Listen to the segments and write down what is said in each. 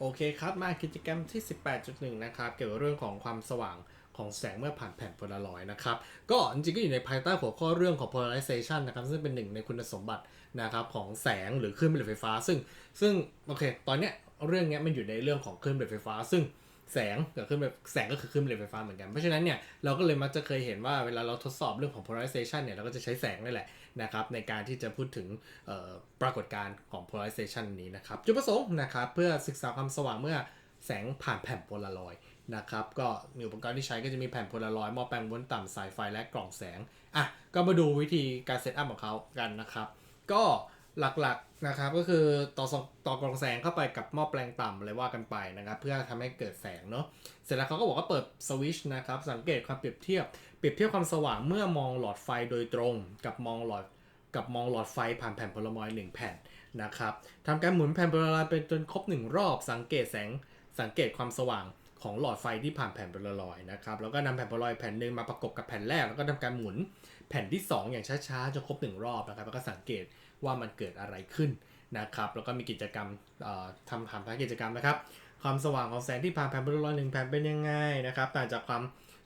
โอเคครับ มากิจกรรมที่ 18.1 นะครับ เกี่ยวกับเรื่องของความสว่างของแสงเมื่อผ่านแผ่นโพลารอยด์นะครับ ก็จริงๆก็อยู่ในภายใต้หัวข้อเรื่องของ polarization นะครับ ซึ่งเป็นหนึ่งในคุณสมบัตินะครับของแสงหรือคลื่นแม่เหล็กไฟฟ้า ซึ่งซึ่งโอเค ตอนเนี้ยเรื่องเนี้ยมันอยู่ในเรื่องของคลื่นแม่เหล็กไฟฟ้า ซึ่ง แสงกับคลื่นแบบแสงก็คือคลื่นแม่เหล็กไฟฟ้าเหมือนกันเพราะฉะนั้นเนี่ยเราก็เลยมักจะเคยเห็นว่าเวลาเราทดสอบเรื่องของ polarization เนี่ยเราก็จะใช้แสงนี่แหละนะครับในการที่จะพูดถึงปรากฏการณ์ของ polarization นี้นะครับจุดประสงค์นะครับเพื่อศึกษาความสว่างเมื่อแสงผ่านแผ่นโพลารอยด์นะครับก็มีอุปกรณ์ที่ใช้ก็จะมีแผ่นโพลารอยด์หม้อแปลงม้วนต่ำสายไฟและกล่องแสงอะก็มาดูวิธีการเซตอัพของเขากันนะครับก็ หลักๆนะครับก็คือต่อสองต่อกล่องแสงเข้าไปกับหม้อแปลงต่ำอะไรว่ากันไปนะครับเพื่อทำให้เกิดแสงเนาะเสร็จแล้วเขาก็บอกว่าเปิดสวิชนะครับสังเกตความเปรียบเทียบเปรียบเทียบความสว่างเมื่อมองหลอดไฟโดยตรง กับมองหลอดกับมองหลอดไฟผ่านแผ่นโพลารอยหนึ่งแผ่นนะครับทำการหมุนแผ่นโพลารอยด์ไปจนครบหนึ่งรอบ สังเกตแสงสังเกตความสว่างของหลอดไฟที่ผ่านแผ่นโพลารอยนะครับแล้วก็นำแผ่นโพลารอยแผ่นหนึ่งมาประกบกับแผ่นแรกแล้วก็ทำการหมุนแผ่นที่สองอย่างช้าๆจนครบหนึ่งรอบนะครับแล้วก็สังเกต ว่ามันเกิดอะไรขึ้นนะครับ แล้วก็มีกิจกรรมทำทำภารกิจกรรมนะครับ ความสว่างของแสงที่ผ่านแผ่นโพลารอยด์หนึ่งแผ่นเป็นยังไงนะครับต่างจากความ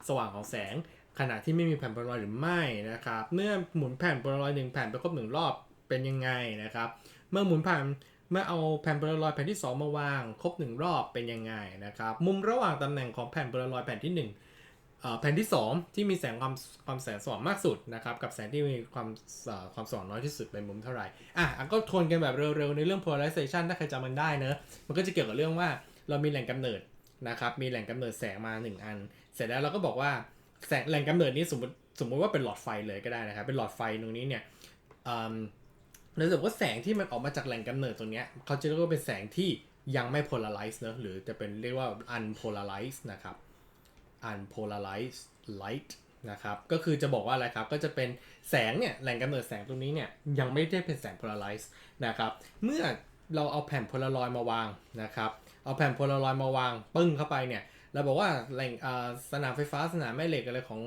สว่างของแสงขณะที่ไม่มีแผ่นโพลารอยด์หรือไม่นะครับ เมื่อหมุนแผ่นโพลารอยด์หนึ่งแผ่นไปครบหนึ่งรอบเป็นยังไงนะครับ เมื่อหมุนผ่านเมื่อเอาแผ่นโพลารอยด์แผ่นที่ 2 มาวาง ครบหนึ่งรอบเป็นยังไงนะครับ มุมระหว่างตำแหน่งของแผ่นโพลารอยด์แผ่นที่1เอ่อ แผ่นที่ 2 ที่มีแสงความความแสงสว่างมากสุดนะครับกับแสงที่มีความความสว่างน้อยที่สุดเป็นมุมเท่าไหร่อะก็ทวนกันแบบเร็วๆในเรื่อง polarization ถ้าใครจำมันได้เนอะมันก็จะเกี่ยวกับเรื่องว่าเรามีแหล่งกำเนิดนะครับมีแหล่งกำเนิดแสงมา 1 อัน เสร็จแล้วเราก็บอกว่าแสงแหล่งกำเนิดนี้สมมติสมมติว่าเป็นหลอดไฟเลยก็ได้นะครับเป็นหลอดไฟตรงนี้เนี่ยเราจะบอกว่าแสงที่มันออกมาจากแหล่งกำเนิดตรงเนี้ยเขาจะเรียกว่าเป็นแสงที่ยังไม่ polarize เนอะหรือจะเป็นเรียกว่า unpolarized นะครับ unpolarized light นะครับ ก็คือจะบอกว่าอะไรครับ ก็จะเป็นแสงเนี่ย แหล่งกำเนิดแสงตรงนี้เนี่ย ยังไม่ได้เป็นแสง polarized นะครับ เมื่อเราเอาแผ่นโพลารอยด์มาวางนะครับ เอาแผ่นโพลารอยด์มาวาง ปึ้งเข้าไปเนี่ยเราบอกว่าแหล่งสนามไฟฟ้าสนามแม่เหล็กอะไรของ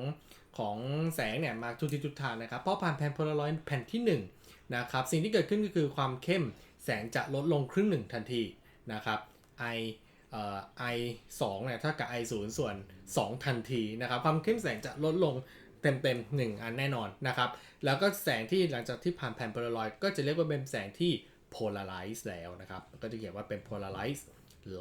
ของแสงเนี่ยมาทุกทิศทุกทางนะครับ เพราะผ่านแผ่นโพลารอยด์แผ่นที่1นะครับ สิ่งที่เกิดขึ้นก็คือความเข้มแสงจะลดลงครึ่งหนึ่งทันทีนะครับ I เอ่อ i 2เนี่ยเท่ากับ i 0ส่วน 2 ทันทีนะครับความเข้มแสงจะลดลงเต็มเต็มๆ1อันแน่นอนนะครับ แล้วก็แสงที่หลังจากที่ผ่านแผ่นโพลารอยด์ก็จะเรียกว่าเป็นแสงที่ polarize แล้วนะครับ ก็จะเขียนว่าเป็น polarize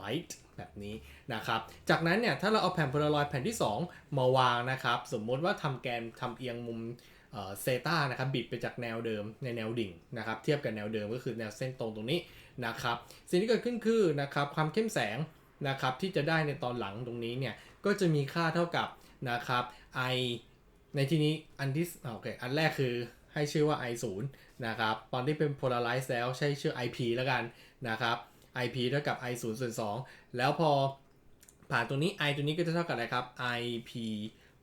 light แบบนี้นะครับ จากนั้นเนี่ยถ้าเราเอาแผ่นโพลารอยด์แผ่นที่ 2 มาวางนะครับ สมมติว่าทำแกนทำเอียงมุมเซตานะครับบิดไปจากแนวเดิมในแนวดิ่งนะครับ เทียบกับแนวเดิมก็คือแนวเส้นตรงตรงนี้นะครับ สิ่งที่เกิดขึ้นคือนะครับความเข้มแสง นะครับที่จะได้ในตอนหลังตรงนี้เนี่ยก็จะมีค่าเท่ากับนะครับ i ในที่นี้อันที่โอเคอันแรกคือให้ชื่อว่า i 0นะครับตอนที่เป็น polarize แล้วใช้ชื่อ ip แล้วกันนะครับ ip เท่ากับ i 0ส่วน2แล้วพอผ่านตัวนี้ i ตัวนี้ก็จะเท่ากับอะไรครับ ip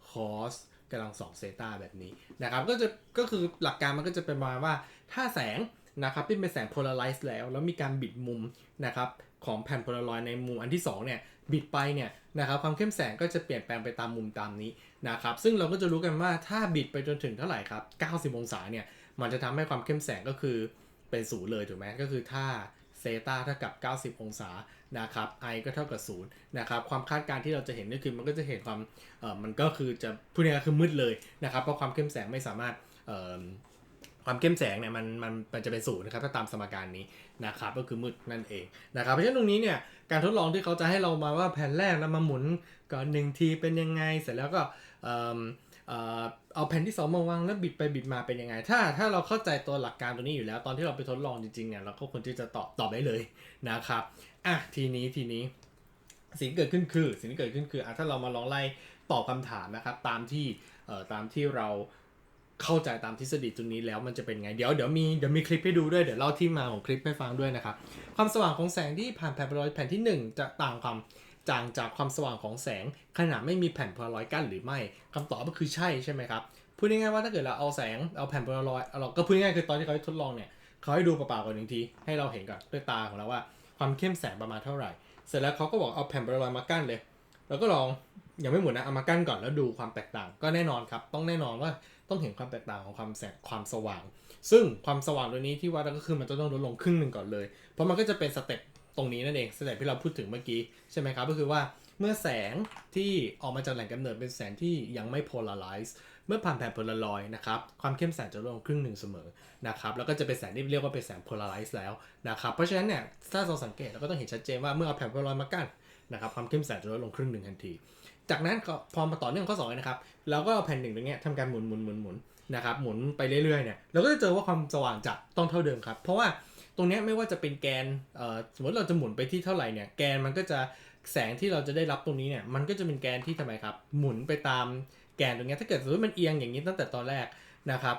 cos กำลังสองเซตาแบบนี้นะครับก็จะก็คือหลักการมันก็จะเป็นประมาณว่าถ้าแสงนะครับที่เป็นแสง polarize แล้ว แล้วมีการบิดมุมนะครับ ของแผ่นโพลารอยด์ในมุมอันที่2เนี่ยบิดไปเนี่ยนะครับความเข้มแสงก็จะเปลี่ยนแปลงไปตามมุมตามนี้นะครับซึ่งเราก็จะรู้กันว่าถ้าบิดไปจนถึงเท่าไหร่ครับ 90 องศาเนี่ยมันจะทำให้ความเข้มแสงก็คือเป็นศูนย์เลยถูกไหมก็คือถ้าเซตาเท่ากับ 90 องศานะครับ i ก็เท่ากับ0นะครับความคาดการณ์ที่เราจะเห็นก็คือมันก็จะเห็นความเออมันก็คือจะพูดง่ายๆคือมืดเลยนะครับเพราะความเข้มแสงไม่สามารถเออ ความเข้มแสงเนี่ยมันมันมันจะเป็นศูนย์นะครับถ้าตามสมการนี้นะครับก็คือมืดนั่นเองนะครับเพราะฉะนั้นตรงนี้เนี่ยการทดลองที่เขาจะให้เรามาว่าแผ่นแรกแล้วมาหมุนก่อนหนึ่งทีเป็นยังไง เสร็จแล้วก็เอ่อเอ่อเอาแผ่นที่ 2 มาวางแล้วบิดไปบิดมาเป็นยังไง ถ้าถ้าเราเข้าใจตัวหลักการตัวนี้อยู่แล้ว ตอนที่เราไปทดลองจริงๆเนี่ยเราก็ควรที่จะตอบตอบได้เลยนะครับอะทีนี้ทีนี้สิ่งเกิดขึ้นคือสิ่งที่เกิดขึ้นคืออะถ้าเรามาลองไล่ตอบคำถามนะครับตามที่เอ่อตามที่เรา เข้าใจตามทฤษฎีตรงนี้แล้วมันจะเป็นไง เดี๋ยวเดี๋ยวมีเดี๋ยวมีคลิปให้ดูด้วย เดี๋ยวเล่าที่มาของคลิปให้ฟังด้วยนะครับ ความสว่างของแสงที่ผ่านแผ่นพลารอยด์แผ่นที่ 1 จะต่างความจางจากความสว่างของแสง ขณะไม่มีแผ่นพลารอยด์กั้นหรือไม่คำตอบก็คือใช่ใช่ไหมครับพูดง่ายๆว่าถ้าเกิดเราเอาแสงเอาแผ่นพลารอยด์เราก็พูดง่ายๆคือตอนที่เขาทดลองเนี่ยเขาให้ดูเปล่าๆก่อนหนึ่งทีให้เราเห็นก่อนด้วยตาของเราว่าความเข้มแสงประมาณเท่าไหร่ เสร็จแล้วเขาก็บอกเอาแผ่นพลารอยด์มากั้นเลย แล้วก็ลองยังไม่หมุนนะเอามากั้นก่อนแล้วดูความแตกต่าง ก็แน่นอนครับ ต้องแน่นอนว่า ต้องเห็นความแตกต่างของความแสงความสว่าง ซึ่งความสว่างตัวนี้ที่วัดก็คือมันจะต้องลดลงครึ่งหนึ่งก่อนเลย เพราะมันก็จะเป็นสเต็ปตรงนี้นั่นเองสเต็ปที่เราพูดถึงเมื่อกี้ใช่ไหมครับก็คือว่าเมื่อแสงที่ออกมาจากแหล่งกำเนิดเป็นแสงที่ยังไม่ polarize เมื่อผ่านแผ่นโพลารอยนะครับความเข้มแสงจะลดลงครึ่งหนึ่งเสมอนะครับแล้วก็จะเป็นแสงที่เรียกว่าเป็นแสง polarize แล้วนะครับเพราะฉะนั้นเนี่ยถ้าเราสังเกตเราก็ต้องเห็นชัดเจนว่าเมื่อเอาแผ่นโพลารอยมากั้นนะครับความเข้มแสงจะลดลงครึ่งหนึ่งทันที จากนั้นก็พอมาต่อเนื่องข้อสองนะครับเราก็เอาแผ่นหนึ่งตรงเนี้ยทำการหมุนหมุนหมุนหมุนนะครับหมุนไปเรื่อยๆเนี่ยเราก็จะเจอว่าความสว่างจะต้องเท่าเดิมครับ เพราะว่าตรงนี้ไม่ว่าจะเป็นแกนเอ่อสมมติเราจะหมุนไปที่เท่าไหร่เนี่ยแกนมันก็จะแสงที่เราจะได้รับตรงนี้เนี่ยมันก็จะเป็นแกนที่ทำไมครับ หมุนไปตามแกนตรงนี้ถ้าเกิดสมมติมันเอียงอย่างนี้ตั้งแต่ตอนแรกนะครับ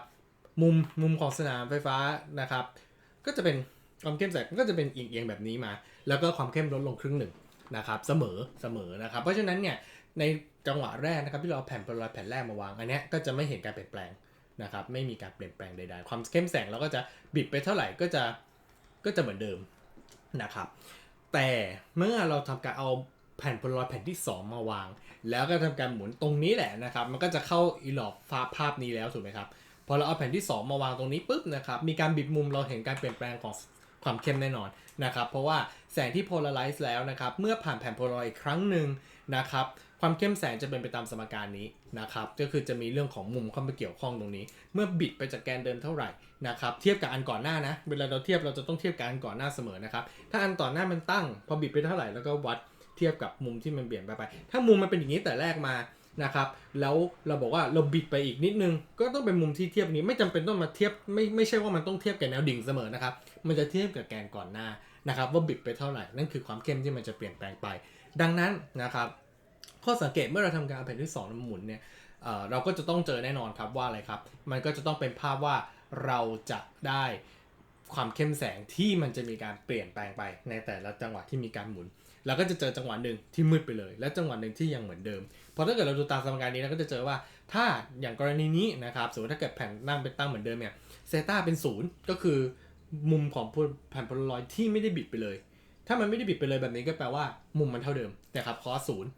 มุมมุมของสนามไฟฟ้านะครับ ก็จะเป็นความเข้มแสงก็จะเป็นเอียงแบบนี้มา แล้วก็ความเข้มลดลงครึ่งหนึ่งนะครับเสมอเสมอนะครับ เพราะฉะนั้นเนี่ย ในจังหวะแรกนะครับที่เราแผ่นโพลารอยด์แผ่นแรกมาวาง อันนี้ก็จะไม่เห็นการเปลี่ยนแปลงนะครับไม่มีการเปลี่ยนแปลงใดๆ ความเข้มแสงเราก็จะบิดไปเท่าไหร่ก็จะก็จะเหมือนเดิมนะครับ แต่เมื่อเราทำการเอาแผ่นโพลารอยด์แผ่นที่ 2 มาวาง แล้วก็ทำการหมุนตรงนี้แหละนะครับ มันก็จะเข้าอีหลอบภาภาพนี้แล้วถูกไหมครับพอเราเอาแผ่นที่ 2 มาวางตรงนี้ปุ๊บนะครับมีการบิดมุมเราเห็นการเปลี่ยนแปลงของความเข้มแน่นอนนะครับ เพราะว่าแสงที่โพลาไรซ์แล้วนะครับ เมื่อผ่านแผ่นโพลารซ์อีกครั้งหนึ่งนะครับ ความเข้มแสงจะเป็นไปตามสมการนี้นะครับ ก็คือจะมีเรื่องของมุมเข้ามาเกี่ยวข้องตรงนี้ เมื่อบิดไปจากแกนเดิมเท่าไหร่นะครับ เทียบกับอันก่อนหน้านะ เวลาเราเทียบเราจะต้องเทียบกับอันก่อนหน้าเสมอนะครับ ถ้าอันต่อนหน้ามันตั้ง พอบิดไปเท่าไหร่แล้วก็วัดเทียบกับมุมที่มันเปลี่ยนไปไป ถ้ามุมมันเป็นอย่างนี้แต่แรกมานะครับ แล้วเราบอกว่าเราบิดไปอีกนิดนึง ก็ต้องเป็นมุมที่เทียบนี้ ไม่จำเป็นต้องมาเทียบ ไม่ไม่ใช่ว่ามันต้องเทียบกับแนวดิ่งเสมอนะครับ มันจะเทียบกับแกนก่อนหน้านะครับ ว่าบิดไปเท่าไหร่ นั่นคือความเข้มที่มันจะเปลี่ยนแปลงไป ดังนั้นนะครับ ข้อสังเกตเมื่อเราทำการเอาแผ่นที่2น้ำหมุนเนี่ยเเราก็จะต้องเจอแน่นอนครับว่าอะไรครับ มันก็จะต้องเป็นภาพว่าเราจะได้ความเข้มแสงที่มันจะมีการเปลี่ยนแปลงไปในแต่ละจังหวะที่มีการหมุนแล้วก็จะเจอจังหวะหนึ่งที่มืดไปเลย และจังหวะหนึ่งที่ยังเหมือนเดิมพราะถ้าเกิดเราดูตามสมการนี้เราก็จะเจอว่าถ้าอย่างกรณีนี้นะครับสมมติถ้าเกิดแผ่นนั่งเป็นตั้งเหมือนเดิมเนี่ยเซต้าเป็นศูนย์ก็คือมุมของแผ่นโพลารอยที่ไม่ได้บิดไปเลย ถ้ามันไม่ได้บิดไปเลยแบบนี้ก็แปลว่ามุมมันเท่าเดิมนะครับคอศูนย์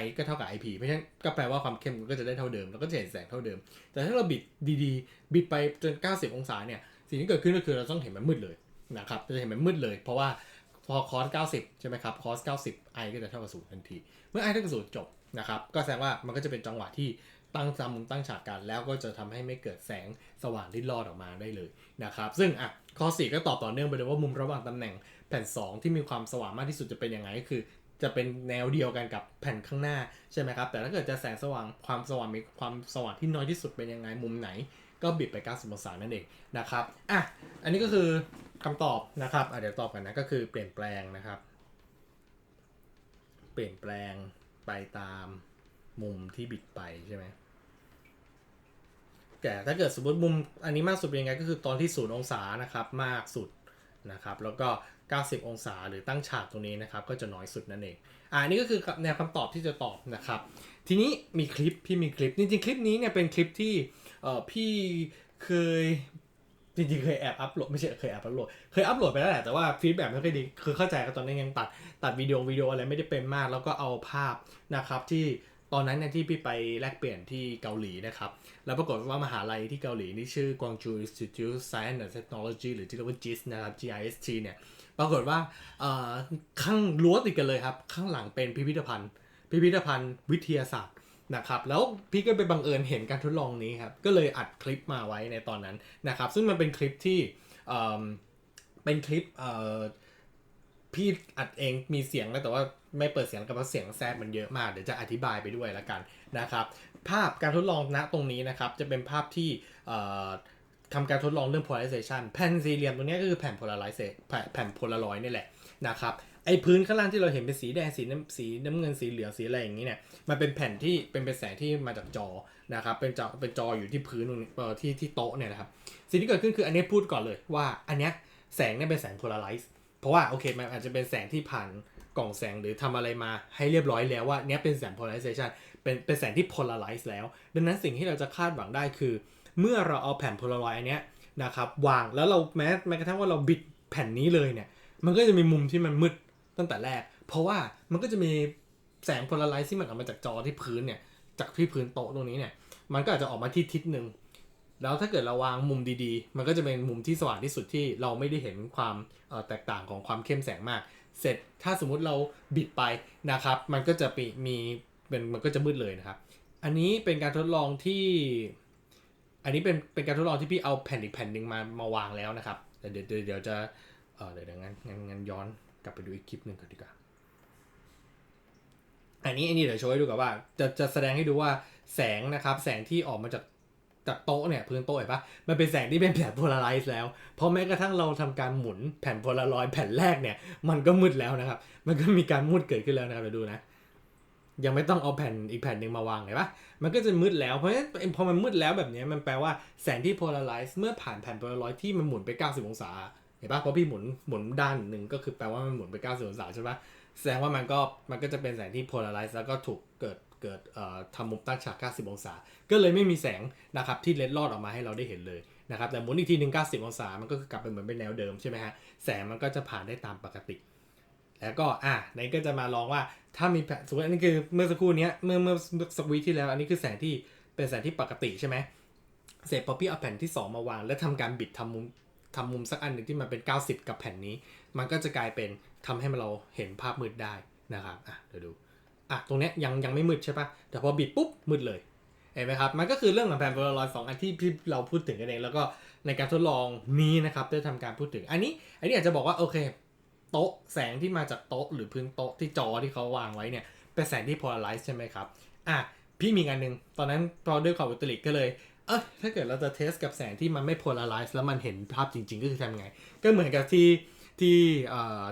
I ก็เท่ากับ IP เพราะฉะนั้นก็แปลว่าความเข้มก็จะได้เท่าเดิม แล้วก็จะเห็นแสงเท่าเดิม แต่ถ้าเราบิดดีๆ บิดไปจน 90 องศาเนี่ย สิ่งที่เกิดขึ้นก็คือเราต้องเห็นมันมืดเลยนะครับ จะเห็นมันมืดเลย เพราะว่าพอคอส 90 ใช่ไหมครับ คอส 90 I ก็จะเท่ากับศูนย์ทันที เมื่อ I เท่ากับศูนย์จบนะครับ ก็แสดงว่ามันก็จะเป็นจังหวะที่ตั้งจำมุมตั้งฉากกัน แล้วก็จะทำให้ไม่เกิดแสงสว่างที่ลอดออกมาได้เลยนะครับ ซึ่งอะข้อ4ก็ตอบต่อเนื่องไปเลยว่ามุมระหว่างตำแหน่งแผ่น 2 ที่มีความสว่างมากที่สุดจะเป็นยังไงก็คือ จะเป็นแนวเดียวกันกับแผ่นข้างหน้าใช่ไหมครับ แต่ถ้าเกิดจะแสงสว่างความสว่างมีความสว่างที่น้อยที่สุดเป็นยังไงมุมไหน ก็บิดไป 90องศานั่นเองนะครับอะอันนี้ก็คือคำตอบนะครับเดี๋ยวตอบกันนะก็คือเปลี่ยนแปลงนะครับ เปลี่ยนแปลงไปตามมุมที่บิดไปใช่ไหมแต่ถ้าเกิดสมมติมุมอันนี้มากสุดเป็นยังไงก็คือตอนที่ศูนย์องศานะครับมากสุดนะครับ แล้วก็ 90 องศา หรือตั้งฉากตรงนี้นะครับก็จะน้อยสุดนั่นเองอ่านี่ก็คือแนวคำตอบที่จะตอบนะครับ ทีนี้มีคลิปพี่มีคลิปจริงๆคลิปนี้เนี่ยเป็นคลิปที่เอ่อพี่เคยจริงๆเคยแอบอัพโหลดไม่ใช่เคยแอบอัพโหลดเคยอัพโหลดไปแล้วแหละแต่ว่าฟีดแบ็กไม่ค่อยดีคือเข้าใจก็ตอนนั้นยังตัดตัดวิดีโอวิดีโออะไรไม่ได้เป็นมาก แล้วก็เอาภาพนะครับที่ ตอนนั้นเนี่ยที่พี่ไปแลกเปลี่ยนที่เกาหลีนะครับ แล้วปรากฏว่ามหาลัยที่เกาหลีนี่ชื่อกวางจู Institute of Science and Technology หรือที่เรียกว่า GIST นะครับ GIST เนี่ยปรากฏว่าข้างรั้วติดกันเลยครับ ข้างหลังเป็นพิพิธภัณฑ์ พิพิธภัณฑ์วิทยาศาสตร์นะครับแล้วพี่ก็ไปบังเอิญเห็นการทดลองนี้ครับ ก็เลยอัดคลิปมาไว้ในตอนนั้นนะครับ ซึ่งมันเป็นคลิปที่เป็นคลิปพี่อัดเองมีเสียงนะแต่ว่า ไม่เปิดเสียงกับเพราะเสียงแทรกมันเยอะมาก เดี๋ยวจะอธิบายไปด้วยแล้วกันนะครับ ภาพการทดลองณตรงนี้นะครับ จะเป็นภาพที่ทำการทดลองเรื่อง polarization แผ่นสี่เหลี่ยมตรงนี้ก็คือแผ่น polarization แผ่นโพลารอยนี่แหละนะครับไอ้พื้นข้างล่างที่เราเห็นเป็นสีแดงสีน้ำสีน้ำเงินสีเหลืองสีอะไรอย่างนี้เนี่ยมันเป็นแผ่นที่เป็นเป็นแสงที่มาจากจอนะครับเป็นจอเป็นจออยู่ที่พื้นตรงนี้ที่ที่โต๊ะเนี่ยนะครับสิ่งที่เกิดขึ้นคืออันนี้พูดก่อนเลยว่าอันเนี้ยแสงเนี่ยเป็นแสง polarize เพราะว่าโอเคมันอาจจะเป็นแสงที่ผ่าน กล่องแสงหรือทำอะไรมาให้เรียบร้อยแล้วว่าเนี้ยเป็นแสง polarization เป็นเป็นแสงที่ polarize แล้ว ดังนั้นสิ่งที่เราจะคาดหวังได้คือ เมื่อเราเอาแผ่นโพลารอยด์อันเนี้ยนะครับวางแล้วเราแม้แม้กระทั่งว่าเราบิดแผ่นนี้เลยเนี่ย มันก็จะมีมุมที่มันมืดตั้งแต่แรก เพราะว่ามันก็จะมีแสงโพลาไรซ์ที่มันออกมาจากจอที่พื้นเนี่ยจากที่พื้นโต๊ะตรงนี้เนี่ยมันก็อาจจะออกมาที่ทิศหนึ่งแล้วถ้าเกิดเราวางมุมดีๆ มันก็จะเป็นมุมที่สว่างที่สุดที่เราไม่ได้เห็นความแตกต่างของความเข้มแสงมาก เสร็จถ้าสมมุติเราบิดไปนะครับ มันก็จะมีมีเป็นมันก็จะมืดเลยนะครับ อันนี้เป็นการทดลองที่ อันนี้เป็นเป็นการทดลองที่พี่เอาแผ่นอีกแผ่นหนึ่งมามาวางแล้วนะครับแต่เดี๋ยวเดี๋ยวเดี๋ยวจะเออเดี๋ยวเดี๋ยวงั้นงั้นงั้นย้อนกลับไปดูอีกคลิปหนึ่งก่อนดีกว่าอันนี้อันนี้เดี๋ยวโชว์ให้ดูกับว่าจะจะแสดงให้ดูว่าแสงนะครับ แสงที่ออกมาจาก จากโต๊ะเนี่ยพื้นโต๊ะเห็นปะมันเป็นแสงที่เป็นแผ่นโพลาไรซ์แล้ว เพราะแม้กระทั่งเราทำการหมุนแผ่นโพลารอยด์แผ่นแรกเนี่ยมันก็มืดแล้วนะครับ มันก็มีการมืดเกิดขึ้นแล้วนะครับเดี๋ยวดูนะ ยังไม่ต้องเอาแผ่นอีกแผ่นหนึ่งมาวางเห็นปะมันก็จะมืดแล้วเพราะฉะนั้นพอมันมืดแล้วแบบนี้มันแปลว่าแสงที่โพลาไรซ์เมื่อผ่านแผ่นโพลารอยด์ที่มันหมุนไป 90 องศาเห็นปะเพราะพี่หมุนหมุนด้านหนึ่งก็คือแปลว่ามันหมุนไป 90 องศาใช่ปะแสดงว่ามันก็มันก็จะเป็นแสงที่โพลาไรซ์แล้วก็ถูกเกิด เกิดทำมุมตั้งฉาก90 องศา ก็เลยไม่มีแสงนะครับที่เล็ดลอดออกมาให้เราได้เห็นเลยนะครับแต่หมุนอีกทีหนึ่ง90 องศา มันก็คือกลับไปเหมือนเป็นแนวเดิมใช่ไหมฮะแสงมันก็จะผ่านได้ตามปกติ แล้วก็อะในก็จะมาลองว่าถ้ามีแผ่นสมมติอันนี้คือเมื่อสักครู่นี้เมื่อเมื่อสักวิที่แล้ว อันนี้คือแสงที่เป็นแสงที่ปกติใช่ไหมเสร็จพอพี่เอาแผ่นที่ 2 มาวาง แล้วทำการบิดทำมุมทำมุมสักอันหนึ่งที่มันเป็น 90 กับแผ่นนี้ มันก็จะกลายเป็นทำให้เราเห็นภาพมืดได้นะครับอะเดี๋ยวดู อะตรงเนี้ยยังยังไม่มืดใช่ปะแต่พอบิดปุ๊บมืดเลยเห็นไหมครับมันก็คือเรื่องของแผ่นโพลารอยด์สองอันที่ที่เราพูดถึงกันเองแล้วก็ในการทดลองนี้นะครับได้ทำการพูดถึง อันนี้ อันนี้อาจจะบอกว่าโอเคโต๊ะแสงที่มาจากโต๊ะหรือพื้นโต๊ะที่จอที่เขาวางไว้เนี่ยเป็นแสงที่โพลาไรซ์ใช่ไหมครับอะพี่มีงานหนึ่งตอนนั้นพอด้วยความอุตริก็เลยเออถ้าเกิดเราจะเทสกับแสงที่มันไม่โพลาไรซ์แล้วมันเห็นภาพจริง ๆ ก็คือทำไง ก็เหมือนกับที่ ที่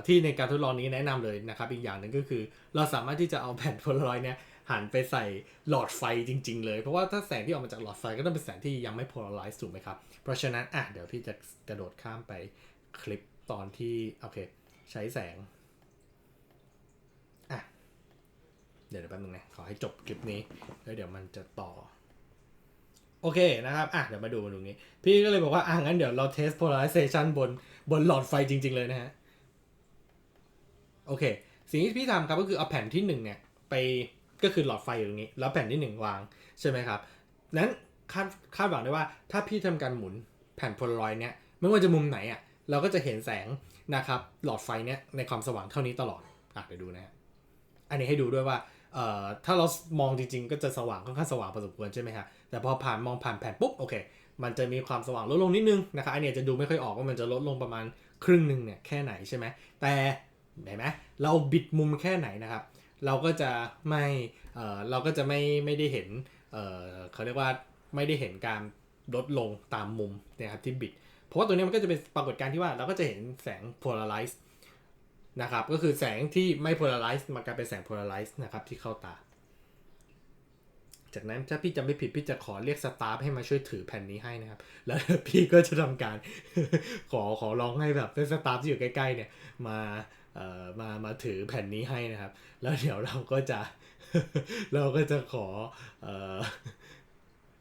ที่ในการทดลองนี้แนะนำเลยนะครับ อีกอย่างหนึ่งก็คือ เราสามารถที่จะเอาแผ่นโพลารอยด์เนี่ยหันไปใส่หลอดไฟจริง ๆ เลย เพราะว่าถ้าแสงที่ออกมาจากหลอดไฟก็ต้องเป็นแสงที่ยังไม่โพลาไรซ์ถูกไหมครับ เพราะฉะนั้นอะเดี๋ยวพี่จะกระโดดข้ามไปคลิปตอนที่โอเค ใช้แสงอะเดี๋ยวแป๊บนึงนะขอให้จบคลิปนี้ แล้วเดี๋ยวมันจะต่อ โอเคนะครับ อะ เดี๋ยวมาดูมาดูนี้ พี่ก็เลยบอกว่า อะ งั้นเดี๋ยวเราเทส polarization บนบนหลอดไฟจริง ๆ เลยนะฮะ โอเค สิ่งที่พี่ทำครับก็คือเอาแผ่นที่หนึ่งเนี่ยไป ก็คือหลอดไฟอยู่ตรงนี้ แล้วแผ่นที่หนึ่งวาง ใช่ไหมครับ นั้นคาดคาดหวังได้ว่าถ้าพี่ทำการหมุนแผ่นโพลารอยด์เนี่ย ไม่ว่าจะมุมไหนอะ เราก็จะเห็นแสงนะครับ หลอดไฟเนี่ยในความสว่างเท่านี้ตลอด อะ เดี๋ยวดูนะฮะ อันนี้ให้ดูด้วยว่า เอ่อ ถ้าเรามองจริง ๆ ก็จะสว่างค่อนข้างสว่างพอสมควรใช่ไหมฮะ แต่พอผ่านมองผ่านแผ่นปุ๊บโอเค มันจะมีความสว่างลดลงนิดนึงนะครับอันเนี้ยจะดูไม่ค่อยออกว่ามันจะลดลงประมาณครึ่งหนึ่งเนี่ยแค่ไหนใช่ไหมแต่เห็นไหมเราบิดมุมแค่ไหนนะครับ เราก็จะไม่เออเราก็จะไม่ไม่ได้เห็นเออเขาเรียกว่าไม่ได้เห็นการลดลงตามมุมนะครับที่บิด เพราะว่าตัวนี้มันก็จะเป็นปรากฏการณ์ที่ว่าเราก็จะเห็นแสง polarize นะครับก็คือแสงที่ไม่ polarize มันกลายเป็นแสง polarize นะครับที่เข้าตา จากนั้นถ้าพี่จำไม่ผิดพี่จะขอเรียกสตาฟให้มาช่วยถือแผ่นนี้ให้นะครับ แล้วพี่ก็จะทำการ ขอขอร้องให้แบบสตาฟที่อยู่ใกล้ๆเนี่ยมาเอ่อมามาถือแผ่นนี้ให้นะครับ แล้วเดี๋ยวเราก็จะ เราก็จะขอเอ่อ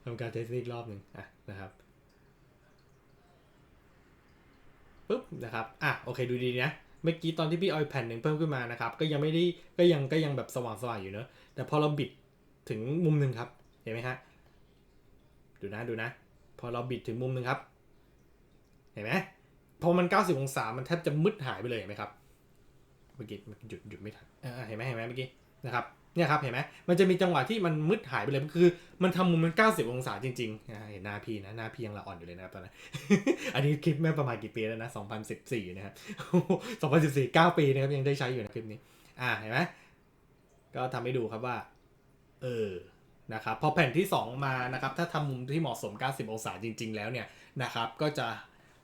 ทำการเทสอีกรอบหนึ่งอะนะครับปุ๊บนะครับอะโอเคดูดีนะเมื่อกี้ตอนที่พี่เอาแผ่นหนึ่งเพิ่มขึ้นมานะครับ ก็ยังไม่ได้ก็ยังก็ยังแบบสว่างสว่างอยู่เนอะแต่พอเราบิด ถึงมุมหนึ่งครับ เห็นไหมฮะ ดูนะดูนะ พอเราบิดถึงมุมหนึ่งครับ เห็นไหมพอมัน 90 องศา มันแทบจะมืดหายไปเลยเห็นไหมครับ เมื่อกี้มันหยุดหยุดไม่ทันเห็นไหมเห็นไหมเมื่อกี้นะครับ เนี่ยครับ เห็นไหมมันจะมีจังหวะที่มันมืดหายไปเลยคือ มันทำมุมมัน 90 องศาจริงๆเห็นหน้าพี่นะ หน้าพี่ยังละอ่อนอยู่เลยนะครับตอนนั้น อันนี้คลิปแม่ประมาณกี่ปีแล้วนะ 2014 นะครับ 2014 9 ปีนะครับยังได้ใช้อยู่นะคลิปนี้ อ่า เห็นไหมก็ทำให้ดูครับว่า เออนะครับพอแผ่นที่ 2 มานะครับถ้าทำมุมที่เหมาะสม 90 องศาจริง ๆ แล้วเนี่ยนะครับก็จะ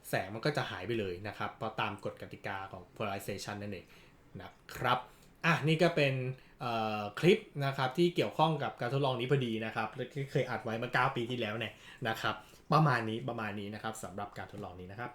แสงมันก็จะหายไปเลยนะครับเพราะตามกฎกติกาของ polarization นั่นเองนะครับอะนี่ก็เป็นคลิปนะครับที่เกี่ยวข้องกับการทดลองนี้พอดีนะครับที่เคยอัดไว้เมื่อ9ปีที่แล้วเนี่ยนะครับประมาณนี้ประมาณนี้นะครับสำหรับการทดลองนี้นะครับ